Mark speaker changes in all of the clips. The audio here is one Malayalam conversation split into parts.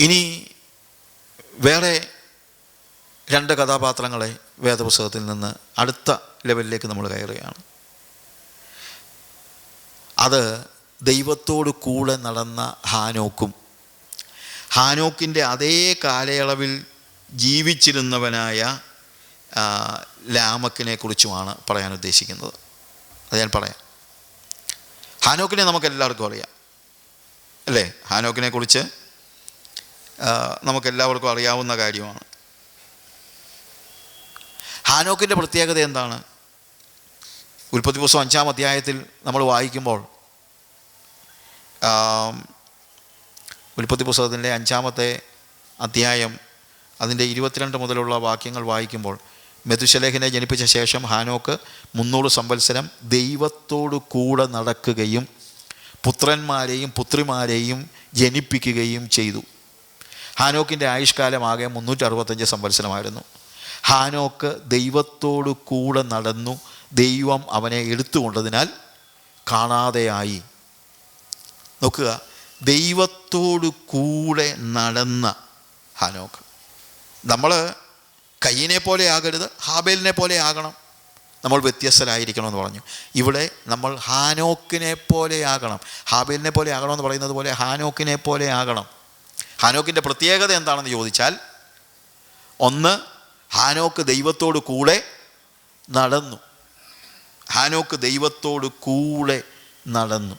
Speaker 1: ഇനി വേറെ രണ്ട് കഥാപാത്രങ്ങളെ വേദപുസ്തകത്തിൽ നിന്ന് അടുത്ത ലെവലിലേക്ക് നമ്മൾ കയറുകയാണ്. അത് ദൈവത്തോട് കൂടെ നടന്ന ഹാനോക്കും ഹാനോക്കിന്റെ അതേ കാലയളവിൽ ജീവിച്ചിരുന്നവനായ ലാമക്കിനെ കുറിച്ചുമാണ് പറയാൻ ഉദ്ദേശിക്കുന്നത്. അത് ഞാൻ പറയാം. ഹാനോക്കിനെ നമുക്ക് എല്ലാവർക്കും അറിയാം. അല്ലേ? ഹാനോക്കിനെ കുറിച്ച് നമുക്കെല്ലാവർക്കും അറിയാവുന്ന കാര്യമാണ്. ഹാനോക്കിന്റെ പ്രത്യേകത എന്താണ്? ഉൽപ്പത്തി പുസ്തകം അഞ്ചാം അധ്യായത്തിൽ നമ്മൾ വായിക്കുമ്പോൾ ഉൽപ്പത്തി പുസ്തകത്തിന്റെ അഞ്ചാമത്തെ അധ്യായം അതിന്റെ ഇരുപത്തിരണ്ട് മുതലുള്ള വാക്യങ്ങൾ വായിക്കുമ്പോൾ മെതുശലേഖിനെ ജനിപ്പിച്ച ശേഷം ഹാനോക്ക് മുന്നൂറ് സംവത്സരം ദൈവത്തോടു കൂടെ നടക്കുകയും പുത്രന്മാരെയും പുത്രിമാരെയും ജനിപ്പിക്കുകയും ചെയ്തു. ഹാനോക്കിന്റെ ആയുഷ്കാലം ആകെ മുന്നൂറ്റി അറുപത്തഞ്ച് സംവത്സരമായിരുന്നു. ഹാനോക്ക് ദൈവത്തോടു കൂടെ നടന്നു ദൈവം അവനെ എടുത്തുകൊണ്ടതിനാൽ കാണാതെയായി. നോക്കുക ദൈവത്തോടു കൂടെ നടന്ന ഹാനോക്ക്. നമ്മൾ കയ്യനെ പോലെ ആകരുത് ഹാബേലിനെ പോലെ ആകണം. നമ്മൾ വ്യത്യസ്തരായിരിക്കണമെന്ന് പറഞ്ഞു. ഇവിടെ നമ്മൾ ഹാനോക്കിനെ പോലെ ആകണം. ഹാബേലിനെ പോലെ ആകണമെന്ന് പറയുന്നത് പോലെ ഹാനോക്കിനെ പോലെ ആകണം. ഹാനോക്കിന്റെ പ്രത്യേകത എന്താണെന്ന് ചോദിച്ചാൽ ഒന്ന് ഹാനോക്ക് ദൈവത്തോട് കൂടെ നടന്നു. ഹാനോക്ക് ദൈവത്തോട് കൂടെ നടന്നു.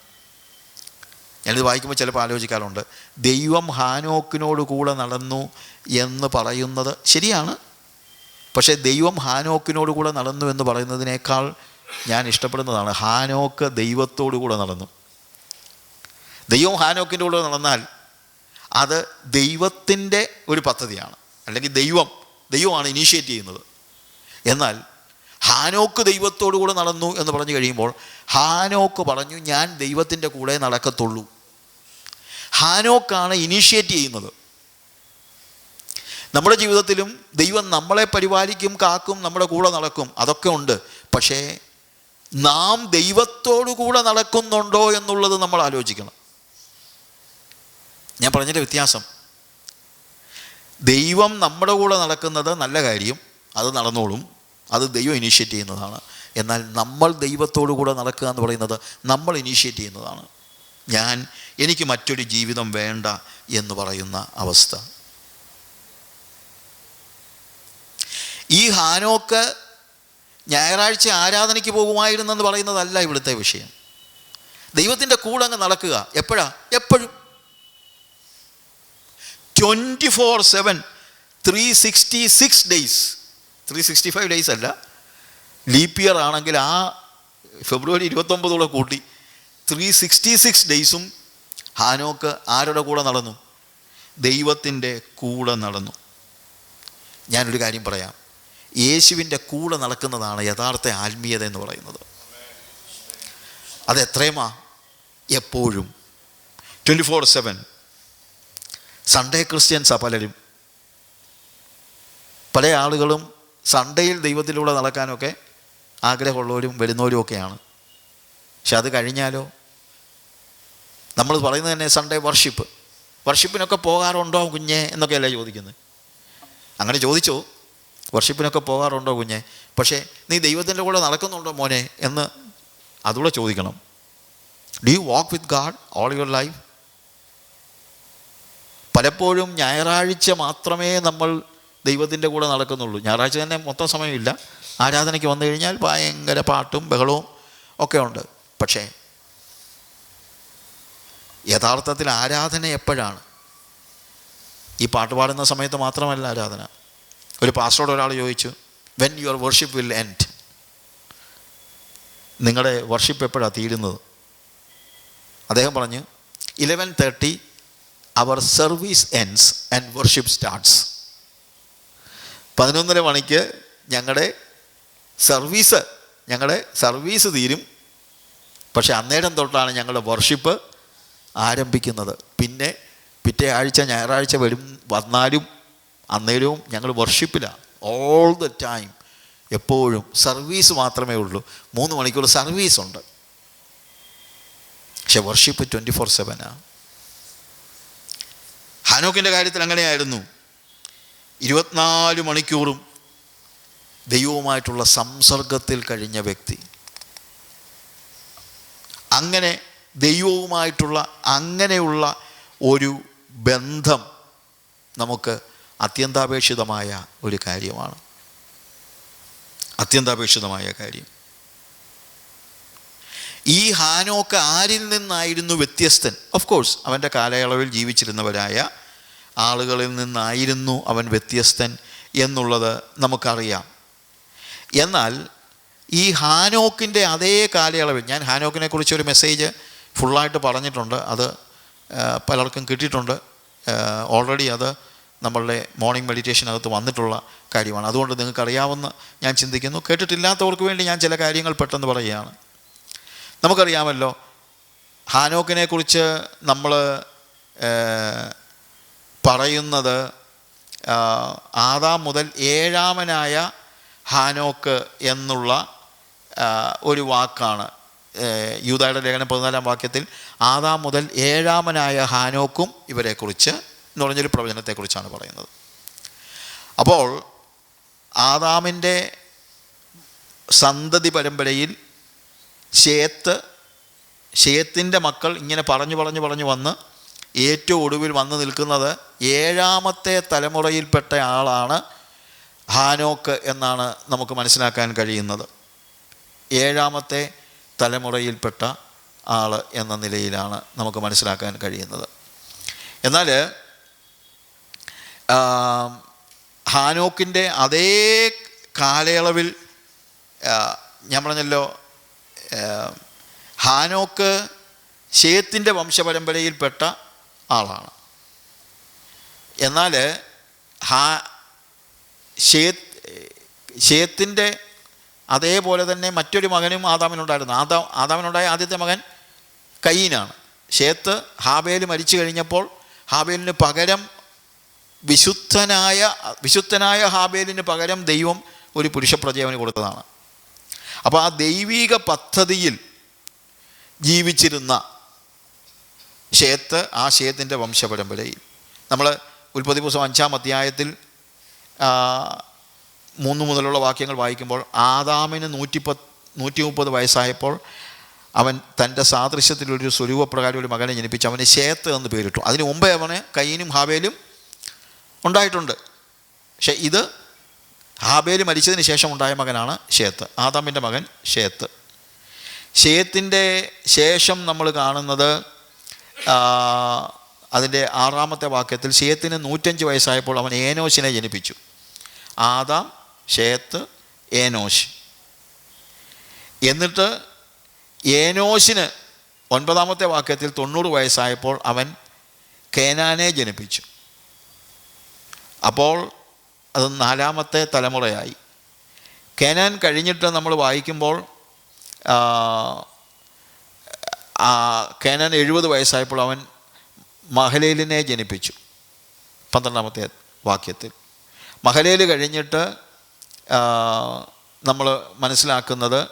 Speaker 1: ഞാനിത് വായിക്കുമ്പോൾ ചിലപ്പോൾ ആലോചിക്കാറുണ്ട് ദൈവം ഹാനോക്കിനോട് കൂടെ നടന്നു എന്ന് പറയുന്നത് ശരിയാണ് പക്ഷേ ദൈവം ഹാനോക്കിനോട് കൂടെ നടന്നു എന്ന് പറയുന്നതിനേക്കാൾ ഞാൻ ഇഷ്ടപ്പെടുന്നതാണ് ഹാനോക്ക് ദൈവത്തോടു കൂടെ നടന്നു. ദൈവം ഹാനോക്കിന്റെ കൂടെ നടന്നാൽ അത് ദൈവത്തിന്റെ ഒരു പദ്ധതിയാണ്. അല്ലെങ്കിൽ ദൈവം ദൈവമാണ് ഇനീഷ്യേറ്റ് ചെയ്യുന്നത്. എന്നാൽ ഹാനോക്ക് ദൈവത്തോടു കൂടെ നടന്നു എന്ന് പറഞ്ഞു കഴിയുമ്പോൾ ഹാനോക്ക് പറഞ്ഞു ഞാൻ ദൈവത്തിന്റെ കൂടെ നടക്കത്തുള്ളൂ. ഹാനോക്കാണ് ഇനീഷ്യേറ്റ് ചെയ്യുന്നത്. നമ്മുടെ ജീവിതത്തിലും ദൈവം നമ്മളെ പരിപാലിക്കും കാക്കും നമ്മുടെ കൂടെ നടക്കും അതൊക്കെ ഉണ്ട്. പക്ഷേ നാം ദൈവത്തോടു കൂടെ നടക്കുന്നുണ്ടോ എന്നുള്ളത് നമ്മൾ ആലോചിക്കണം. ഞാൻ പറഞ്ഞതിന്റെ വ്യത്യാസം? ദൈവം നമ്മുടെ കൂടെ നടക്കുന്നത് നല്ല കാര്യം അത് നടന്നോളും അത് ദൈവം ഇനീഷ്യേറ്റ് ചെയ്യുന്നതാണ്. എന്നാൽ നമ്മൾ ദൈവത്തോടു കൂടെ നടക്കുക എന്ന് പറയുന്നത് നമ്മൾ ഇനീഷ്യേറ്റ് ചെയ്യുന്നതാണ്. ഞാൻ എനിക്ക് മറ്റൊരു ജീവിതം വേണ്ട എന്ന് പറയുന്ന അവസ്ഥ. ഈ ഹാനോക്ക് ഞായറാഴ്ച ആരാധനയ്ക്ക് പോകുമായിരുന്നെന്ന് പറയുന്നതല്ല ഇവിടുത്തെ വിഷയം. ദൈവത്തിന്റെ കൂടെ അങ്ങ് നടക്കുക. എപ്പോഴാ? എപ്പോഴും. Twenty four seven three sixty six days three sixty five days അല്ല. ലീപ് ഇയർ ആണെങ്കിൽ ആ ഫെബ്രുവരി ഇരുപത്തൊമ്പതോടെ കൂട്ടി ത്രീ സിക്സ്റ്റി സിക്സ് ഡേയ്സും ഹാനോക്ക് ആരുടെ കൂടെ നടന്നു? ദൈവത്തിന്റെ കൂടെ നടന്നു. ഞാനൊരു കാര്യം പറയാം. യേശുവിന്റെ കൂടെ നടക്കുന്നതാണ് യഥാർത്ഥ ആത്മീയത എന്ന് പറയുന്നത്. അതെത്രയുമാ എപ്പോഴും. ട്വന്റി ഫോർ സെവൻ സൺഡേ ക്രിസ്ത്യൻസാ പലരും. പല ആളുകളും സൺഡേയിൽ ദൈവത്തിലൂടെ നടക്കാനൊക്കെ ആഗ്രഹമുള്ളവരും വരുന്നവരും ഒക്കെയാണ്. പക്ഷെ അത് കഴിഞ്ഞാലോ? നമ്മൾ പറയുന്നത് തന്നെ സൺഡേ വർഷിപ്പ് വർഷിപ്പിനൊക്കെ പോകാറുണ്ടോ കുഞ്ഞെ എന്നൊക്കെയല്ലേ ചോദിക്കുന്നത്. അങ്ങനെ ചോദിച്ചോ. വർഷിപ്പിനൊക്കെ പോകാറുണ്ടോ കുഞ്ഞെ? പക്ഷേ നീ ദൈവത്തിന്റെ കൂടെ നടക്കുന്നുണ്ടോ മോനെ എന്ന് അതുകൂടെ ചോദിക്കണം. Do you walk with God all your life പലപ്പോഴും ഞായറാഴ്ച മാത്രമേ നമ്മൾ ദൈവത്തിന്റെ കൂടെ നടക്കുന്നുള്ളൂ. ഞായറാഴ്ച തന്നെ മൊത്തം സമയമില്ല. ആരാധനയ്ക്ക് വന്നു കഴിഞ്ഞാൽ ഭയങ്കര പാട്ടും ബഹളവും ഒക്കെ ഉണ്ട്. പക്ഷേ യഥാർത്ഥത്തിൽ ആരാധന എപ്പോഴാണ്? ഈ പാട്ട് പാടുന്ന സമയത്ത് മാത്രമല്ല ആരാധന. ഒരു പാസ്റ്ററോട് ഒരാൾ ചോദിച്ചു when your worship will end നിങ്ങളുടെ വർഷിപ്പ് എപ്പോഴാണ് തീരുന്നത്? അദ്ദേഹം പറഞ്ഞു eleven thirty our service ends and worship starts പതിനൊന്നര മണിക്ക് ഞങ്ങളുടെ സർവീസ് ഞങ്ങളുടെ സർവീസ് തീരും. പക്ഷേ അന്നേരം തൊട്ടാണ് ഞങ്ങളുടെ വർഷിപ്പ് ആരംഭിക്കുന്നത്. പിന്നെ പിറ്റേ ആഴ്ച ഞായറാഴ്ച വരും വന്നാലും അന്നേരവും ഞങ്ങൾ വർഷിപ്പിലാണ് ഓൾ ദ ടൈം എപ്പോഴും സർവീസ് മാത്രമേ ഉള്ളൂ. മൂന്ന് മണിക്കൂർ സർവീസ് ഉണ്ട്. പക്ഷെ വർഷിപ്പ് ട്വന്റി ഫോർ സെവനാണ് ഹാനോക്കിന്റെ കാര്യത്തിൽ അങ്ങനെയായിരുന്നു. ഇരുപത്തിനാല് മണിക്കൂറും ദൈവവുമായിട്ടുള്ള സംസർഗത്തിൽ കഴിഞ്ഞ വ്യക്തി. അങ്ങനെ ദൈവവുമായിട്ടുള്ള അങ്ങനെയുള്ള ഒരു ബന്ധം നമുക്ക് അത്യന്താപേക്ഷിതമായ ഒരു കാര്യമാണ്. അത്യന്താപേക്ഷിതമായ കാര്യം. ഈ ഹാനോക്ക് ആരിൽ നിന്നായിരുന്നു വ്യത്യസ്തൻ? ഓഫ് കോഴ്സ് അവന്റെ കാലയളവിൽ ജീവിച്ചിരുന്നവരായ ആളുകളിൽ നിന്നായിരുന്നു അവൻ വ്യത്യസ്തൻ എന്നുള്ളത് നമുക്കറിയാം. എന്നാൽ ഈ ഹാനോക്കിന്റെ അതേ കാലയളവിൽ ഞാൻ ഹാനോക്കിനെ കുറിച്ച് ഒരു മെസ്സേജ് ഫുള്ളായിട്ട് പറഞ്ഞിട്ടുണ്ട് അത് പലർക്കും കിട്ടിയിട്ടുണ്ട്. ഓൾറെഡി അത് നമ്മളുടെ മോർണിംഗ് മെഡിറ്റേഷനകത്ത് വന്നിട്ടുള്ള കാര്യമാണ്. അതുകൊണ്ട് നിങ്ങൾക്കറിയാവുന്ന ഞാൻ ചിന്തിക്കുന്നു. കേട്ടിട്ടില്ലാത്തവർക്ക് വേണ്ടി ഞാൻ ചില കാര്യങ്ങൾ പെട്ടെന്ന് പറയുകയാണ്. നമുക്കറിയാമല്ലോ ഹാനോക്കിനെ കുറിച്ച് നമ്മൾ പറയുന്നത് ആദാം മുതൽ ഏഴാമനായ ഹാനോക്ക് എന്നുള്ള ഒരു വാക്കാണ്. യൂതായുടെ ലേഖനം പതിനാലാം വാക്യത്തിൽ ആദാം മുതൽ ഏഴാമനായ ഹാനോക്കും ഇവരെക്കുറിച്ച് എന്ന് പറഞ്ഞൊരു പ്രവചനത്തെക്കുറിച്ചാണ് പറയുന്നത്. അപ്പോൾ ആദാമിന്റെ സന്തതി പരമ്പരയിൽ ഷേത്ത് ഷേത്തിന്റെ മക്കൾ ഇങ്ങനെ പറഞ്ഞു പറഞ്ഞു പറഞ്ഞു വന്ന് ഏറ്റവും ഒടുവിൽ വന്നു നിൽക്കുന്നത് ഏഴാമത്തെ തലമുറയിൽപ്പെട്ട ആളാണ് ഹാനോക്ക് എന്നാണ് നമുക്ക് മനസ്സിലാക്കാൻ കഴിയുന്നത്. ഏഴാമത്തെ തലമുറയിൽപ്പെട്ട ആൾ എന്ന നിലയിലാണ് നമുക്ക് മനസ്സിലാക്കാൻ കഴിയുന്നത്. എന്നാൽ ഹാനോക്കിന്റെ അതേ കാലയളവിൽ ഞാൻ പറഞ്ഞല്ലോ ഹാനോക്ക് ഷേത്തിന്റെ വംശപരമ്പരയിൽപ്പെട്ട ആളാണ്. എന്നാൽ ഹാ ഷേത്ത് ഷേത്തിന്റെ അതേപോലെ തന്നെ മറ്റൊരു മകനും ആദാമിനുണ്ടായിരുന്നു. ആദാം ആദാമിനുണ്ടായ ആദ്യത്തെ മകൻ കയ്യീനാണ് ഷേത്ത് ഹാബേൽ മരിച്ചു കഴിഞ്ഞപ്പോൾ ഹാബേലിന് പകരം വിശുദ്ധനായ വിശുദ്ധനായ ഹാബേലിന് പകരം ദൈവം ഒരു പുരുഷ അവന് കൊടുത്തതാണ്. അപ്പോൾ ആ ദൈവീക പദ്ധതിയിൽ ജീവിച്ചിരുന്ന ഷേത്ത് ആ ഷേത്തിന്റെ വംശപരമ്പരയിൽ. നമ്മൾ ഉൽപ്പത്തി പുസ്തകം അഞ്ചാം അധ്യായത്തിൽ മൂന്ന് മുതലുള്ള വാക്യങ്ങൾ വായിക്കുമ്പോൾ ആദാമിന് നൂറ്റിപ്പത്ത് നൂറ്റി മുപ്പത് വയസ്സായപ്പോൾ അവൻ തന്റെ സാദൃശ്യത്തിലൊരു സ്വരൂപപ്രകാരം ഒരു മകനെ ജനിപ്പിച്ച്. അവന് ഷേത്ത് എന്ന് പേരിട്ടു. അതിനു മുമ്പേ അവന് കയ്യനും ഹാബേലും ഉണ്ടായിട്ടുണ്ട്. പക്ഷേ ഇത് ഹാബേൽ മരിച്ചതിന് ശേഷം ഉണ്ടായ മകനാണ് ഷേത്ത് ആദാമിന്റെ മകൻ ഷേത്ത് ഷേത്തിന്റെ ശേഷം നമ്മൾ കാണുന്നത് അതിന്റെ ആറാമത്തെ വാക്യത്തിൽ ഷേത്തിന് നൂറ്റഞ്ച് വയസ്സായപ്പോൾ അവൻ ഏനോശിനെ ജനിപ്പിച്ചു. ആദാം ഷേത്ത് ഏനോശ്. എന്നിട്ട് ഏനോശിന് ഒൻപതാമത്തെ വാക്യത്തിൽ തൊണ്ണൂറ് വയസ്സായപ്പോൾ അവൻ കേനാനെ ജനിപ്പിച്ചു. അപ്പോൾ അത് നാലാമത്തെ തലമുറയായി. കേനാൻ കഴിഞ്ഞിട്ട് നമ്മൾ വായിക്കുമ്പോൾ ആ, കേനാൻ എഴുപത് വയസ്സായപ്പോൾ അവൻ മഹലേലിനെ ജനിപ്പിച്ചു. പന്ത്രണ്ടാമത്തെ വാക്യത്തിൽ. മഹലേൽ കഴിഞ്ഞിട്ട് നമ്മൾ മനസ്സിലാക്കുന്നത്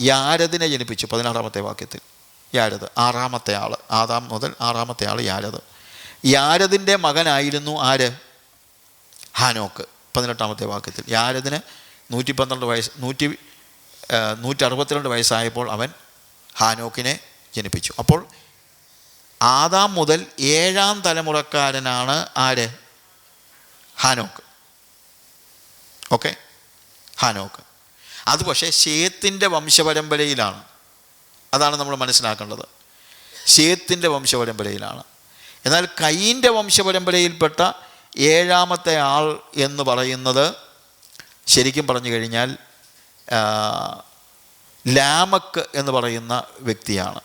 Speaker 1: യാരതിനെ യാരദിനെ ജനിപ്പിച്ചു പതിനാറാമത്തെ വാക്യത്തിൽ. യാരത് ആറാമത്തെ ആൾ ആദാം മുതൽ ആറാമത്തെ ആൾ യാരത് യാരദിന്റെ മകനായിരുന്നു ആര്? ഹാനോക്ക് പതിനെട്ടാമത്തെ വാക്യത്തിൽ. യാരദിന് നൂറ്റി പന്ത്രണ്ട് വയസ്സ് നൂറ്റി നൂറ്റി അറുപത്തിരണ്ട് വയസ്സായപ്പോൾ അവൻ ഹാനോക്കിനെ ജനിപ്പിച്ചു. അപ്പോൾ ആദാം മുതൽ ഏഴാം തലമുറക്കാരനാണ് ആര്? ഹാനോക്ക്. ഓക്കെ? ഹാനോക്ക്. അത് പക്ഷേ ഷേത്തിന്റെ വംശപരമ്പരയിലാണ്. അതാണ് നമ്മൾ മനസ്സിലാക്കേണ്ടത്. ഷേത്തിന്റെ വംശപരമ്പരയിലാണ്. എന്നാൽ കൈയിന്റെ വംശപരമ്പരയിൽപ്പെട്ട ഏഴാമത്തെ ആൾ എന്ന് പറയുന്നത് ശരിക്കും പറഞ്ഞു കഴിഞ്ഞാൽ ലാമക്ക് എന്ന് പറയുന്ന വ്യക്തിയാണ്.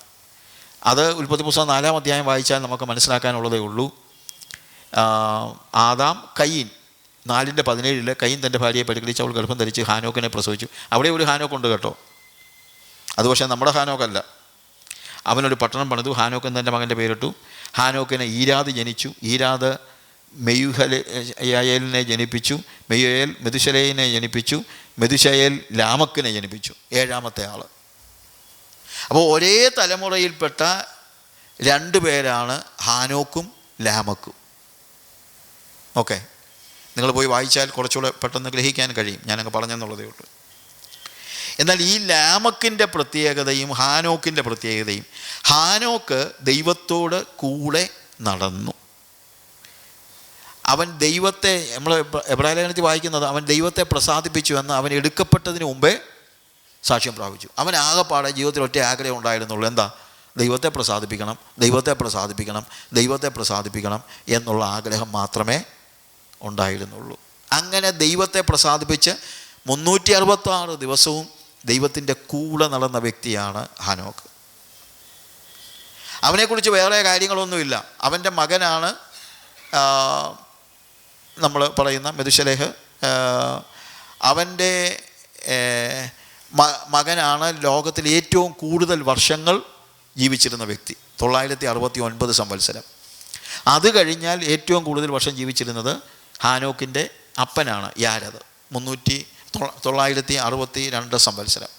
Speaker 1: അത് ഉൽപ്പത്തി പുസ്തകം നാലാം അധ്യായം വായിച്ചാൽ നമുക്ക് മനസ്സിലാക്കാനുള്ളതേ ഉള്ളൂ. ആദാം കയ്യിൻ നാലിന്റെ പതിനേഴിൽ കയ്യിൻ തന്റെ ഭാര്യയെ പരിഗണിച്ച് അവൾ ഗർഭം ധരിച്ച് ഹാനോക്കിനെ പ്രസവിച്ചു. അവിടെ ഒരു ഹാനോക്ക് ഉണ്ട് കേട്ടോ. അത് പക്ഷേ നമ്മുടെ ഹാനോക്കല്ല. അവനൊരു പട്ടണം പണിതു ഹാനോക്കൻ തന്റെ മകന്റെ പേരിട്ടു. ഹാനോക്കിനെ ഈരാത് ജനിച്ചു. ഈരാദ് മെയുഹലയലിനെ ജനിപ്പിച്ചു മെയുയേൽ മെതുശലയിനെ ജനിപ്പിച്ചു മെതുശയേൽ ലാമക്കിനെ ജനിപ്പിച്ചു ഏഴാമത്തെ ആൾ അപ്പോൾ ഒരേ തലമുറയിൽപ്പെട്ട രണ്ട് പേരാണ് ഹാനോക്കും ലാമക്കും. ഓക്കെ. നിങ്ങൾ പോയി വായിച്ചാൽ കുറച്ചുകൂടെ പെട്ടെന്ന് ഗ്രഹിക്കാൻ കഴിയും. ഞാനങ്ങ് പറഞ്ഞെന്നുള്ളതേ ഉള്ളൂ. എന്നാൽ ഈ ലാമക്കിന്റെ പ്രത്യേകതയും ഹാനോക്കിന്റെ പ്രത്യേകതയും ഹാനോക്ക് ദൈവത്തോട് കൂടെ നടന്നു. അവൻ ദൈവത്തെ നമ്മൾ എബ്രാഹിലേഖനത്തിൽ വായിക്കുന്നത് അവൻ ദൈവത്തെ പ്രസാദിപ്പിച്ചു എന്ന് അവൻ എടുക്കപ്പെട്ടതിന് മുമ്പേ സാക്ഷ്യം പ്രാപിച്ചു. അവൻ ആകെപ്പാടെ ജീവിതത്തിൽ ഒറ്റ ആഗ്രഹം ഉണ്ടായിരുന്നുള്ളൂ. എന്താ? ദൈവത്തെ പ്രസാദിപ്പിക്കണം ദൈവത്തെ പ്രസാദിപ്പിക്കണം ദൈവത്തെ പ്രസാദിപ്പിക്കണം എന്നുള്ള ആഗ്രഹം മാത്രമേ ഉണ്ടായിരുന്നുള്ളൂ. അങ്ങനെ ദൈവത്തെ പ്രസാദിപ്പിച്ച് മുന്നൂറ്റി അറുപത്താറ് ദിവസവും ദൈവത്തിന്റെ കൂടെ നടന്ന വ്യക്തിയാണ് ഹനോക്ക്. അവനെക്കുറിച്ച് വേറെ കാര്യങ്ങളൊന്നുമില്ല. അവന്റെ മകനാണ് നമ്മൾ പറയുന്ന മെതുശലേഹ് അവന്റെ മകനാണ് ലോകത്തിൽ ഏറ്റവും കൂടുതൽ വർഷങ്ങൾ ജീവിച്ചിരുന്ന വ്യക്തി. തൊള്ളായിരത്തി അറുപത്തി ഒൻപത് സംവത്സരം. അത് കഴിഞ്ഞാൽ ഏറ്റവും കൂടുതൽ വർഷം ജീവിച്ചിരുന്നത് ഹാനോക്കിന്റെ അപ്പനാണ് യാരത്. മുന്നൂറ്റി തൊള്ളായിരത്തി അറുപത്തി രണ്ട് സംവത്സരം.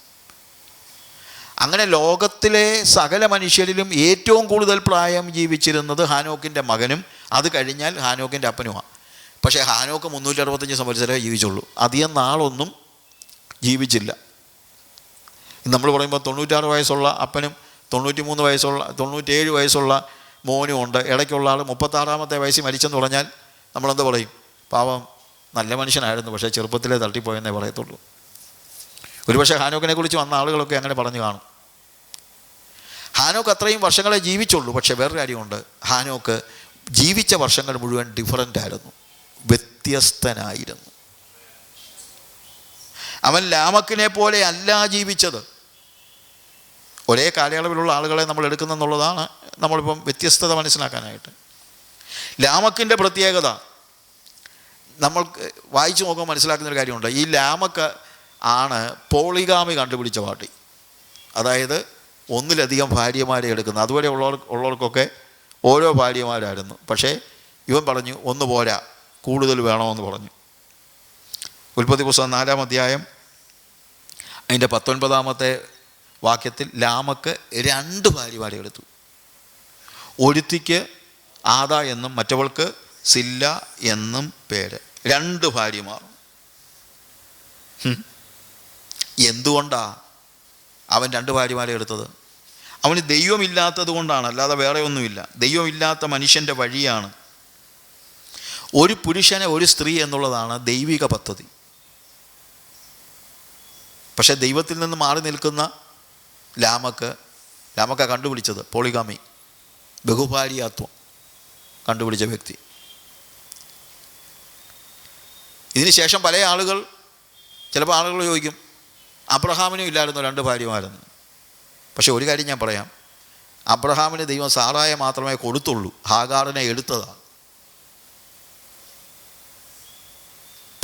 Speaker 1: അങ്ങനെ ലോകത്തിലെ സകല മനുഷ്യരിലും ഏറ്റവും കൂടുതൽ പ്രായം ജീവിച്ചിരുന്നത് ഹാനോക്കിന്റെ മകനും അത് കഴിഞ്ഞാൽ ഹാനോക്കിന്റെ അപ്പനുമാണ്. പക്ഷേ ഹാനോക്ക് മുന്നൂറ്റി അറുപത്തഞ്ച് സംവത്സരമേ ജീവിച്ചുള്ളൂ. അധികം നാളൊന്നും ജീവിച്ചില്ല. നമ്മൾ പറയുമ്പോൾ തൊണ്ണൂറ്റാറ് വയസ്സുള്ള അപ്പനും തൊണ്ണൂറ്റി മൂന്ന് വയസ്സുള്ള തൊണ്ണൂറ്റേഴ് വയസ്സുള്ള മോനും ഉണ്ട്. ഇടയ്ക്കുള്ള ആൾ മുപ്പത്താറാമത്തെ വയസ്സിൽ മരിച്ചെന്ന് പറഞ്ഞാൽ നമ്മളെന്ത് പറയും? പാവം നല്ല മനുഷ്യനായിരുന്നു. പക്ഷേ ചെറുപ്പത്തിലേ തട്ടിപ്പോയെന്നേ പറയത്തുള്ളൂ. ഒരുപക്ഷെ ഹാനോക്കിനെ കുറിച്ച് വന്ന ആളുകളൊക്കെ അങ്ങനെ പറഞ്ഞു കാണും. ഹാനോക്ക് അത്രയും വർഷങ്ങളെ ജീവിച്ചുള്ളൂ. പക്ഷേ വേറൊരു കാര്യമുണ്ട്. ഹാനോക്ക് ജീവിച്ച വർഷങ്ങൾ മുഴുവൻ ഡിഫറന്റ് ആയിരുന്നു. വ്യത്യസ്തനായിരുന്നു. അവൻ ലാമക്കിനെ പോലെ അല്ല ജീവിച്ചത്. ഒരേ കാലയളവിലുള്ള ആളുകളെ നമ്മൾ എടുക്കുന്നെന്നുള്ളതാണ് നമ്മളിപ്പം വ്യത്യസ്തത മനസ്സിലാക്കാനായിട്ട്. ലാമക്കിന്റെ പ്രത്യേകത നമ്മൾക്ക് വായിച്ചു നോക്കുമ്പോൾ മനസ്സിലാക്കുന്നൊരു കാര്യമുണ്ട്. ഈ ലാമക്ക് ആണ് പോളിഗാമി കണ്ടുപിടിച്ച പാർട്ടി. അതായത് ഒന്നിലധികം ഭാര്യമാരെ എടുക്കുന്നത്. അതുവരെ ഉള്ളവർ ഉള്ളവർക്കൊക്കെ ഓരോ ഭാര്യമാരായിരുന്നു. പക്ഷേ ഇവൻ പറഞ്ഞു ഒന്ന് പോരാ. കൂടുതൽ വേണമെന്ന് പറഞ്ഞു. ഉൽപ്പത്തി പുസ്തകം നാലാം അധ്യായം അതിന്റെ പത്തൊൻപതാമത്തെ വാക്യത്തിൽ ലാമക്ക് രണ്ട് ഭാര്യമാരെ ഒരുത്തിക്ക് ആദ എന്നും മറ്റവൾക്ക് സില്ല എന്നും പേര്. രണ്ട് ഭാര്യമാർ. എന്തുകൊണ്ടാ അവൻ രണ്ട് ഭാര്യമാരെ എടുത്തത്? അവന് ദൈവമില്ലാത്തത് കൊണ്ടാണ് അല്ലാതെ വേറെ ഒന്നുമില്ല. ദൈവമില്ലാത്ത മനുഷ്യന്റെ വഴിയാണ് ഒരു പുരുഷനെ ഒരു സ്ത്രീ എന്നുള്ളതാണ് ദൈവിക പദ്ധതി. പക്ഷേ ദൈവത്തിൽ നിന്ന് മാറി നിൽക്കുന്ന ലാമക്ക് ലാമക്ക കണ്ടുപിടിച്ചത് പോളിഗാമി ബഹുഭാര്യാത്വം കണ്ടുപിടിച്ച വ്യക്തി. ഇതിനുശേഷം പല ആളുകൾ ചിലപ്പോൾ ആളുകൾ ചോദിക്കും അബ്രഹാമിനും ഇല്ലായിരുന്നു രണ്ട് ഭാര്യമാരെന്ന്. പക്ഷേ ഒരു കാര്യം ഞാൻ പറയാം അബ്രഹാമിന് ദൈവം സാറായ മാത്രമേ കൊടുത്തുള്ളൂ ഹാഗാറിനെ എടുത്തതാണ്.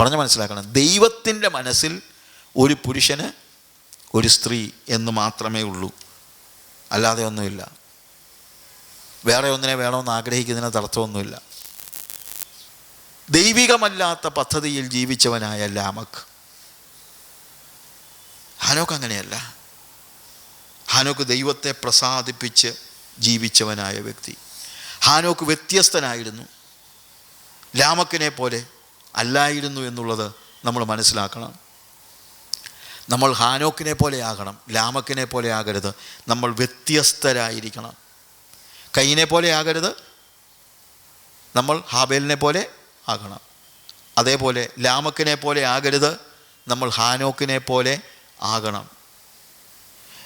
Speaker 1: പറഞ്ഞ് മനസ്സിലാക്കണം. ദൈവത്തിന്റെ മനസ്സിൽ ഒരു പുരുഷന് ഒരു സ്ത്രീ എന്ന് മാത്രമേ ഉള്ളൂ. അല്ലാതെ ഒന്നുമില്ല. വേറെ ഒന്നിനെ വേണമെന്ന് ആഗ്രഹിക്കുന്നതിന് തടസ്സമൊന്നുമില്ല. ദൈവികമല്ലാത്ത പദ്ധതിയിൽ ജീവിച്ചവനായ ലാമക്ക്. ഹാനോക്ക് അങ്ങനെയല്ല. ഹാനോക്ക് ദൈവത്തെ പ്രസാദിപ്പിച്ച് ജീവിച്ചവനായ വ്യക്തി. ഹാനോക്ക് വ്യത്യസ്തനായിരുന്നു. ലാമക്കിനെ പോലെ അല്ലായിരുന്നു എന്നുള്ളത് നമ്മൾ മനസ്സിലാക്കണം. നമ്മൾ ഹാനോക്കിനെ പോലെ ആകണം ലാമക്കിനെ പോലെ ആകരുത്. നമ്മൾ വ്യത്യസ്തരായിരിക്കണം. കൈയിനെ പോലെ ആകരുത്. നമ്മൾ ഹാബേലിനെ പോലെ ആകണം. അതേപോലെ ലാമക്കിനെ പോലെ ആകരുത്. നമ്മൾ ഹാനോക്കിനെ പോലെ ആകണം.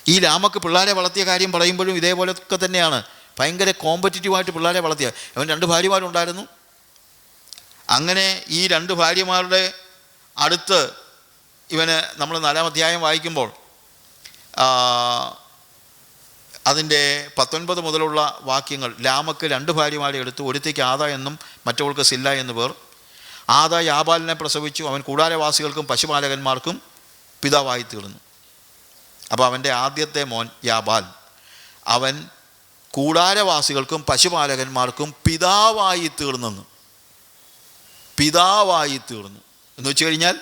Speaker 1: ഈ ലാമക്ക് പിള്ളേരെ വളർത്തിയ കാര്യം പറയുമ്പോഴും ഇതേപോലെയൊക്കെ തന്നെയാണ്. ഭയങ്കര കോമ്പറ്റീറ്റീവായിട്ട് പിള്ളേരെ വളർത്തിയ. അവൻ രണ്ട് ഭാര്യമാരുണ്ടായിരുന്നു. അങ്ങനെ ഈ രണ്ട് ഭാര്യമാരുടെ അടുത്ത് ഇവന് നമ്മൾ നാലാം അധ്യായം വായിക്കുമ്പോൾ അതിന്റെ പത്തൊൻപത് മുതലുള്ള വാക്യങ്ങൾ ലാമക്ക് രണ്ട് ഭാര്യമാരെ എടുത്തു ഒരുത്തേക്ക് ആദ എന്നും മറ്റവൾക്ക് സില്ല എന്ന് പേർ. ആദ യാബാലിനെ പ്രസവിച്ചു അവൻ കൂടാരവാസികൾക്കും പശുപാലകന്മാർക്കും പിതാവായി തീർന്നു. അപ്പോൾ അവന്റെ ആദ്യത്തെ മോൻ യാബാൽ. അവൻ കൂടാരവാസികൾക്കും പശുപാലകന്മാർക്കും പിതാവായി തീർന്നെന്ന്. പിതാവായി തീർന്നു. എന്ന് വെച്ച് കഴിഞ്ഞാൽ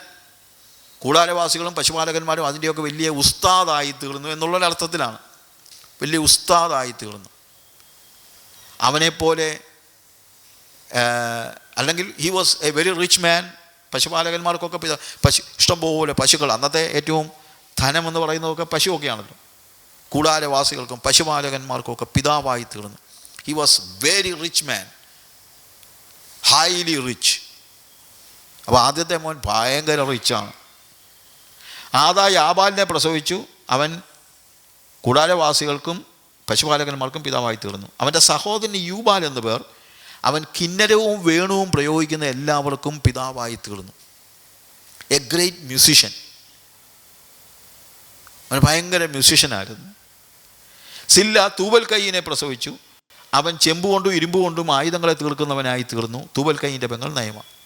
Speaker 1: കൂടാരവാസികളും പശുപാലകന്മാരും അതിന്റെയൊക്കെ വലിയ ഉസ്താദായി തീർന്നു എന്നുള്ളൊരർത്ഥത്തിലാണ് വലിയ ഉസ്താദായി തീർന്നു. അവനെപ്പോലെ അല്ലെങ്കിൽ he was a very rich man പശുപാലകന്മാർക്കൊക്കെ പിതാ പശു ഇഷ്ടംപോലെ പശുക്കൾ. അന്നത്തെ ഏറ്റവും ധനം എന്ന് പറയുന്നതൊക്കെ പശുവൊക്കെയാണല്ലോ. കൂടാരവാസികൾക്കും പശുപാലകന്മാർക്കൊക്കെ പിതാവായി തീർന്നു. He was very rich man highly rich അപ്പോൾ ആദ്യത്തെ മോൻ ഭയങ്കര റിച്ചാണ് ആദാ യാബാലിനെ പ്രസവിച്ചു. അവൻ കൂടാരവാസികൾക്കും പശുപാലകന്മാർക്കും പിതാവായി തീർന്നു അവന്റെ സഹോദരൻ യൂബാൽ എന്ന പേർ അവൻ കിന്നരവും വേണുവും പ്രയോഗിക്കുന്ന എല്ലാവർക്കും പിതാവായി തീർന്നു എ ഗ്രേറ്റ് മ്യൂസിഷ്യൻ അവൻ ഭയങ്കര മ്യൂസിഷ്യനായിരുന്നു സില്ല തൂവൽ കൈയിനെ പ്രസവിച്ചു. അവൻ ചെമ്പ് കൊണ്ടും ഇരുമ്പ് കൊണ്ടും ആയുധങ്ങളെ തീർക്കുന്നവനായി തീർന്നു തൂവൽ കൈയിന്റെ പെങ്ങൾ നയമ.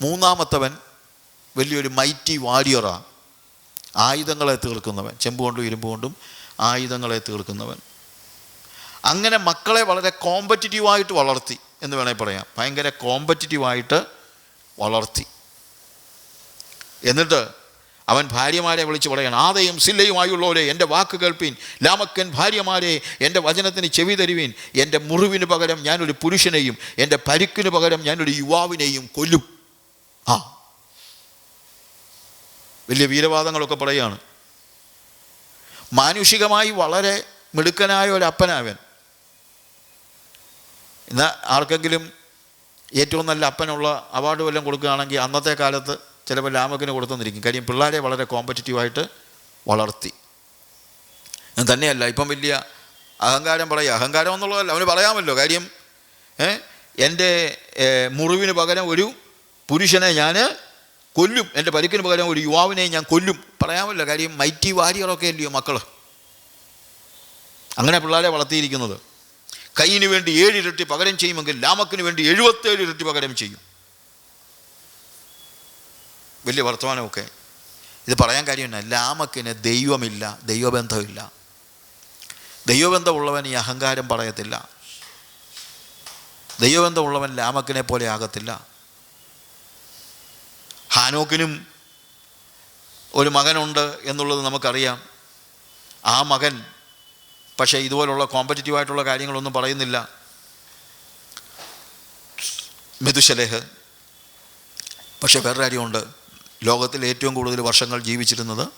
Speaker 1: മൂന്നാമത്തവൻ വലിയൊരു മൈറ്റി വാരിയറാണ് ആയുധങ്ങളെ തീർക്കുന്നവൻ. ചെമ്പ് കൊണ്ടും ഇരുമ്പ് കൊണ്ടും ആയുധങ്ങളെ തീർക്കുന്നവൻ. അങ്ങനെ മക്കളെ വളരെ കോമ്പറ്റിറ്റീവായിട്ട് വളർത്തി എന്ന് വേണേൽ പറയാം. ഭയങ്കര കോമ്പറ്റിറ്റീവായിട്ട് വളർത്തി. എന്നിട്ട് അവൻ ഭാര്യമാരെ വിളിച്ച് പറയണം ആദയും സില്ലയുമായുള്ളവരെ എന്റെ വാക്ക് കേൾപ്പീൻ. ലാമക്കൻ ഭാര്യമാരെ എന്റെ വചനത്തിന് ചെവി തരുവീൻ. എന്റെ മുറിവിന് പകരം ഞാനൊരു പുരുഷനെയും എന്റെ പരിക്കിന് പകരം ഞാനൊരു യുവാവിനെയും കൊല്ലും. ആ. വലിയ വീരവാദങ്ങളൊക്കെ പറയുകയാണ്. മാനുഷികമായി വളരെ മിടുക്കനായ ഒരു അപ്പനാവൻ ഇന്ന് ആർക്കെങ്കിലും ഏറ്റവും നല്ല അപ്പനുള്ള അവാർഡ് വല്ലതും കൊടുക്കുകയാണെങ്കിൽ അന്നത്തെ കാലത്ത് ചിലപ്പോൾ ലാമക്കിന് കൊടുത്തെന്നിരിക്കും കാര്യം പിള്ളേരെ വളരെ കോമ്പറ്റിറ്റീവായിട്ട് വളർത്തി. തന്നെയല്ല ഇപ്പം വലിയ അഹങ്കാരം പറയുക. അഹങ്കാരം എന്നുള്ളതല്ല അവന് പറയാമല്ലോ കാര്യം എന്റെ മുറിവിന് പകരം ഒരു പുരുഷനെ ഞാൻ കൊല്ലും. എന്റെ പരിക്കിന് പകരം ഒരു യുവാവിനെ ഞാൻ കൊല്ലും. പറയാമല്ലോ കാര്യം മൈറ്റി വാരിയറൊക്കെ അല്ലയോ മക്കൾ അങ്ങനെ പിള്ളേരെ വളർത്തിയിരിക്കുന്നത്. കൈയിന് വേണ്ടി ഏഴ് ഇരട്ടി പകരം ചെയ്യുമെങ്കിൽ ലാമക്കിന് വേണ്ടി എഴുപത്തേഴ് ഇരട്ടി പകരം ചെയ്യും. വലിയ വർത്തമാനമൊക്കെ. ഇത് പറയാൻ കാര്യമില്ല. ലാമക്കിന് ദൈവമില്ല ദൈവബന്ധമില്ല. ദൈവബന്ധമുള്ളവൻ ഈ അഹങ്കാരം പറയത്തില്ല. ദൈവബന്ധമുള്ളവൻ ലാമക്കിനെ പോലെ ആകത്തില്ല. ഹാനോക്കിനും ഒരു മകനുണ്ട് എന്നുള്ളത് നമുക്കറിയാം. ആ മകൻ പക്ഷേ ഇതുപോലുള്ള കോമ്പറ്റീറ്റീവായിട്ടുള്ള കാര്യങ്ങളൊന്നും പറയുന്നില്ല. മെതുശലേഹ് പക്ഷേ വേറെ കാര്യമുണ്ട്. ലോകത്തിൽ ഏറ്റവും കൂടുതൽ വർഷങ്ങൾ ജീവിച്ചിരുന്നത്